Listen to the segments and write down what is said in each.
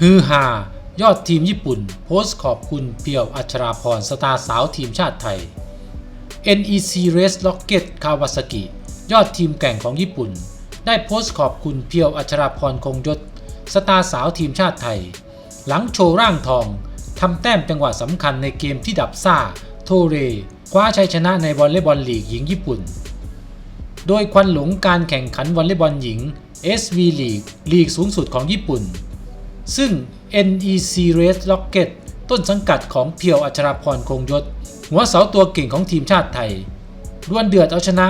ฮือฮายอดทีมญี่ปุ่น โพสต์ขอบคุณเพียวอัชราพรสตาร์สาวทีมชาติไทย NEC Race Rocket Kawasaki ยอดทีมแก่งของญี่ปุ่น ได้โพสต์ขอบคุณเพียวอัชราพรคงยศสตาร์สาวทีมชาติไทย หลังโชว์ร่างทองทำแต้มจังหวะสำคัญในเกมที่ดับซ่า โทเร คว้าชัยชนะในวอลเลย์บอลลีกหญิงญี่ปุ่น โดยควันหลงการแข่งขันวอลเลย์บอลหญิง SV League ลีกสูงสุดของญี่ปุ่น ซึ่ง NEC Race Rocket ต้นสังกัดของเพียวอัชราพรคงยศ หัวเสาตัวเก่งของทีมชาติไทยดวลเดือดเอาชนะ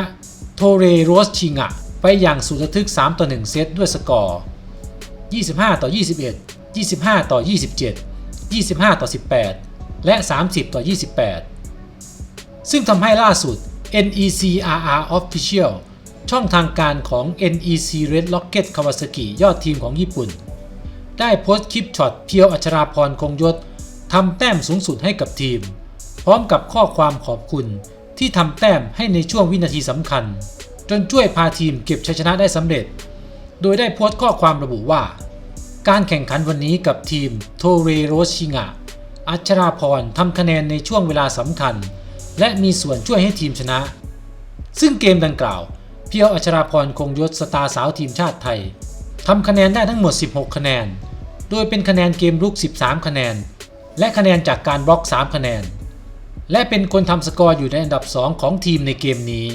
โทเรโรสชิงะ ไปอย่างสุดระทึก 3 ต่อ 1 เซตด้วยสกอร์ 25 ต่อ 21 25 ต่อ 27 25 ต่อ 18 และ 30 ต่อ 28 ซึ่งทำให้ล่าสุด NECRR Official ช่องทางการของ NEC Red Rocket Kawasaki ยอดทีมของญี่ปุ่น ได้โพสต์คลิปช็อตเพียวอัชราพรคงยศทำแต้มสูงสุดให้กับทีม พร้อมกับข้อความขอบคุณที่ทำแต้มให้ในช่วงวินาทีสำคัญ จนช่วยพาทีมเก็บชัยชนะได้สำเร็จ โดยได้โพสต์ข้อความระบุว่า การแข่งขันวันนี้กับทีมโทเรโรชิงะอัชราพรทำคะแนนในช่วงเวลาสำคัญ และมีส่วนช่วยให้ทีมชนะ ซึ่งเกมดังกล่าว เพียวอัชราพรคงยศสตาร์สาวทีมชาติไทยทำคะแนนได้ทั้งหมด 16 คะแนน โดยเป็นคะแนนเกมรุก 13 คะแนน และคะแนนจากการบล็อก 3 คะแนน และเป็นคนทำสกอร์อยู่ในอันดับ 2 ของทีมในเกมนี้